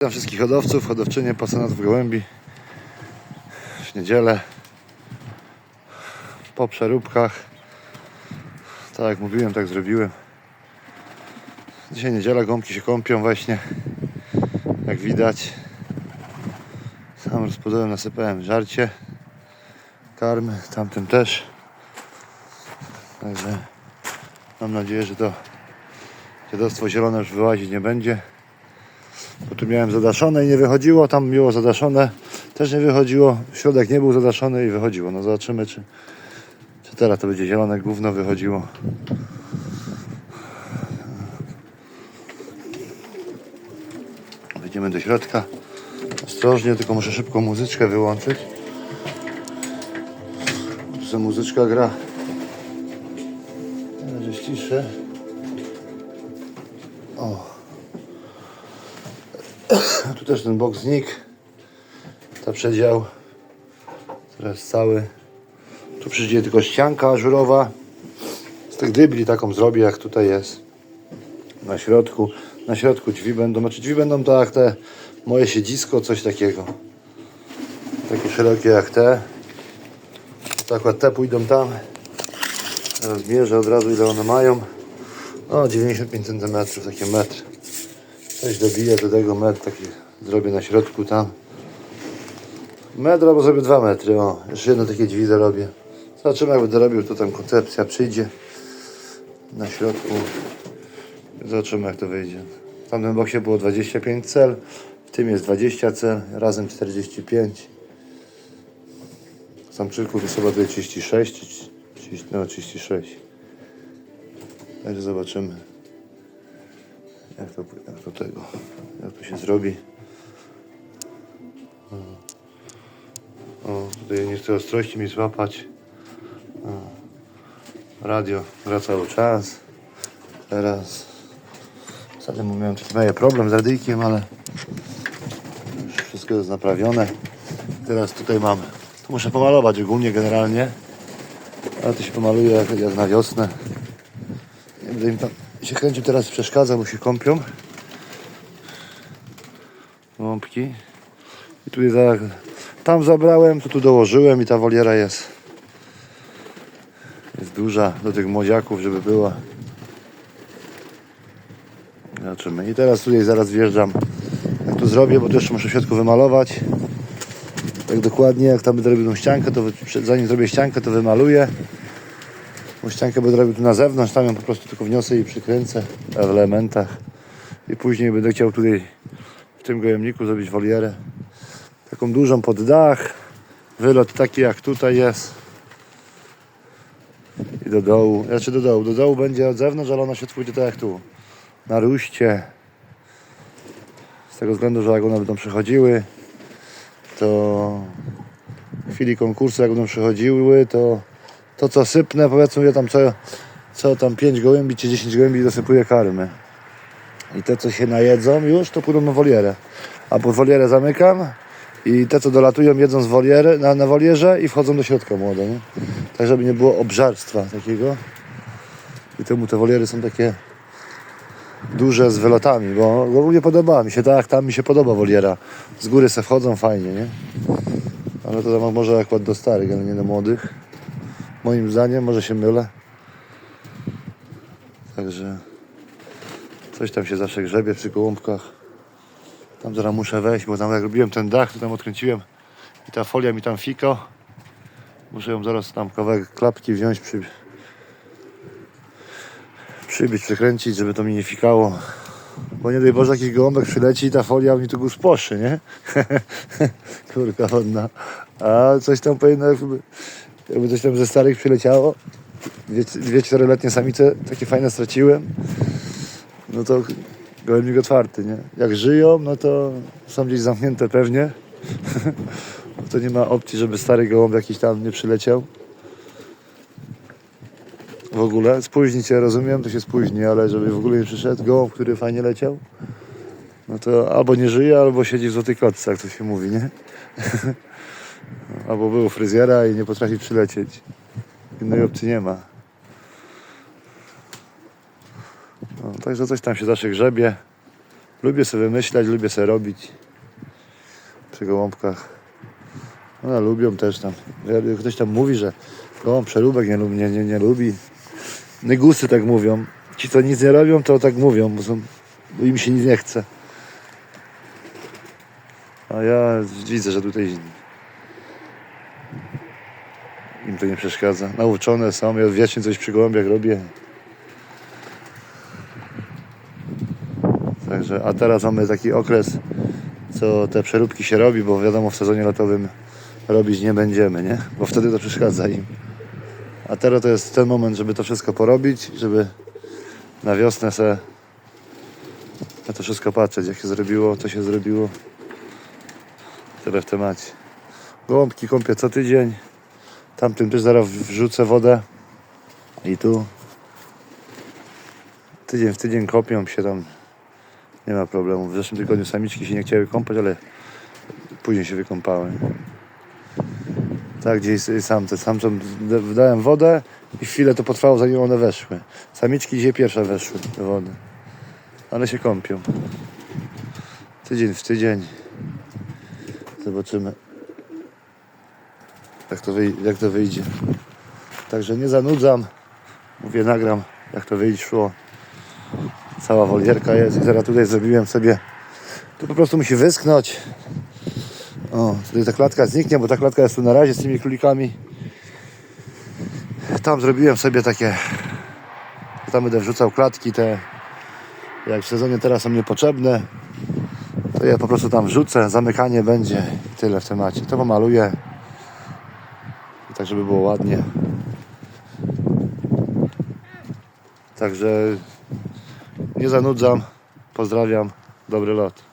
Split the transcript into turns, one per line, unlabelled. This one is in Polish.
Witam wszystkich hodowców, hodowczynie, pasjonatów gołębi? W niedzielę po przeróbkach. Tak jak mówiłem, tak zrobiłem. Dzisiaj niedziela, gąbki się kąpią właśnie jak widać. Sam rozpodałem, nasypałem żarcie karmy, tamtym też. Także mam nadzieję, że to dziadostwo zielone już wyłazić nie będzie bo tu miałem zadaszone i nie wychodziło, tam było zadaszone, też nie wychodziło, środek nie był zadaszony i wychodziło. No zobaczymy, czy, czy teraz to będzie zielone gówno wychodziło. Wejdziemy do środka. Ostrożnie, tylko muszę szybko muzyczkę wyłączyć. Sobie muzyczka gra. Na razie ściszę. O. Tu też ten bok znikł. Ta przedział. Teraz cały. Tu przyjdzie tylko ścianka ażurowa. Z tych dybli taką zrobię jak tutaj jest. Na środku. Na środku drzwi będą. Znaczy drzwi będą tak te moje siedzisko, coś takiego. Takie szerokie jak te. To akurat te pójdą tam. Teraz mierzę od razu ile one mają. O 95 cm, takie metr. Coś dobiję do tego metr taki zrobię na środku tam. Metr albo zrobię dwa metry. O, jeszcze jedno takie drzwi dorobię. Zobaczymy jak będę robił, to tam koncepcja przyjdzie na środku. Zobaczymy jak to wyjdzie. W tamtym boksie było 25 cel, w tym jest 20 cel, razem 45. Samczyków jest chyba tutaj 36, czy 30, no 36. Także zobaczymy jak to, jak to tego, jak to się zrobi. O, o tutaj nie chcę ostrości mi złapać. O, radio gra cały czas. Teraz wcale miałem taki mały problem z radyjkiem, ale wszystko jest naprawione. Teraz tutaj mam, tu muszę pomalować ogólnie generalnie, ale to się pomaluje jak, jak na wiosnę. Nie będę im tam się kręcił teraz przeszkadza, bo się kąpią. Łąbki. I tu jest tak. Tam zabrałem, to tu dołożyłem i ta woliera jest. Jest duża do tych młodziaków, żeby była. Zobaczymy. I teraz tutaj zaraz wjeżdżam. Jak to zrobię, bo to jeszcze muszę w środku wymalować. Tak dokładnie, jak tam będę robił tą ściankę, to zanim zrobię ściankę, to wymaluję. Bo ściankę będę robił tu na zewnątrz, tam ją po prostu tylko wniosę i przykręcę w elementach. I później będę chciał tutaj w tym gojemniku zrobić wolierę. Taką dużą pod dach. Wylot taki jak tutaj jest. I do dołu. Znaczy do dołu. Do dołu będzie od zewnątrz, ale ona się pójdzie tak jak tu. Na ruście. Z tego względu, że jak one będą przychodziły, to w chwili konkursu jak będą przychodziły, to to co sypnę, powiedzmy, ja tam co, co tam 5 gołębi czy 10 gołębi dosypuję karmy. I te co się najedzą już, to pójdą na wolierę. A pod wolierę zamykam i te co dolatują jedzą z woliery, na, na wolierze i wchodzą do środka młode, nie? Tak żeby nie było obżarstwa takiego. I temu te woliery są takie duże z wylotami, bo ogólnie podoba mi się, tak tam mi się podoba woliera. Z góry se wchodzą fajnie, nie? Ale to tam może akurat do starych, ale nie do młodych. Moim zdaniem, może się mylę. Także coś tam się zawsze grzebie przy gołąbkach. Tam zaraz muszę wejść, bo tam jak robiłem ten dach, to tam odkręciłem i ta folia mi tam fiko. Muszę ją zaraz tam kawałek klapki wziąć, przy... przybić, przekręcić, żeby to mi nie fikało. Bo nie daj Boże jakiś gołąbek przyleci i ta folia mi tu sposzy, nie? Kurka wodna. A coś tam powinno jakby, coś tam ze starych przyleciało. Dwie, dwie czteroletnie samice takie fajne straciłem. No to gołębnik otwarty, nie? Jak żyją, no to są gdzieś zamknięte pewnie. To nie ma opcji, żeby stary gołąb jakiś tam nie przyleciał. W ogóle spóźni się, rozumiem, to się spóźni, ale żeby w ogóle nie przyszedł gołąb, który fajnie leciał, no to albo nie żyje, albo siedzi w złotej kotce, jak to się mówi, nie? albo był fryzjera i nie potrafi przylecieć. Innej opcji nie ma. No, także coś tam się zawsze grzebie. Lubię sobie wymyślać, lubię sobie robić przy gołąbkach. One lubią też tam. Ktoś tam mówi, że gołąb przeróbek nie, nie, nie, nie lubi. Nygusy tak mówią. Ci, co nic nie robią, to tak mówią, bo, są, bo im się nic nie chce. A ja widzę, że tutaj to nie przeszkadza. Nauczone są, ja wiecznie coś przy gołębiach robię. Także, a teraz mamy taki okres, co te przeróbki się robi, bo wiadomo w sezonie latowym robić nie będziemy, nie? Bo wtedy to przeszkadza im. A teraz to jest ten moment, żeby to wszystko porobić, żeby na wiosnę se na to wszystko patrzeć, jak się zrobiło, to się zrobiło. Tyle w temacie. Gołąbki kąpię co tydzień. Tamtym też zaraz wrzucę wodę. I tu. Tydzień w tydzień kopią się tam. Nie ma problemu. W zeszłym tygodniu samiczki się nie chciały kąpać, ale później się wykąpały. Tak, gdzieś sam te samcom wdałem wodę i chwilę to potrwało zanim one weszły. Samiczki dzisiaj pierwsze weszły do wody. Ale się kąpią. Tydzień w tydzień. Zobaczymy jak to, jak to wyjdzie. Także nie zanudzam. Mówię, nagram jak to wyszło. Cała wolierka jest i zaraz tutaj zrobiłem sobie. Tu po prostu musi wyschnąć. O, tutaj ta klatka zniknie, bo ta klatka jest tu na razie z tymi królikami. Tam zrobiłem sobie takie. Tam będę wrzucał klatki te. Jak w sezonie teraz są niepotrzebne, to ja po prostu tam wrzucę, zamykanie będzie i tyle w temacie. To pomaluję, tak żeby było ładnie. Także nie zanudzam, pozdrawiam, dobry lot.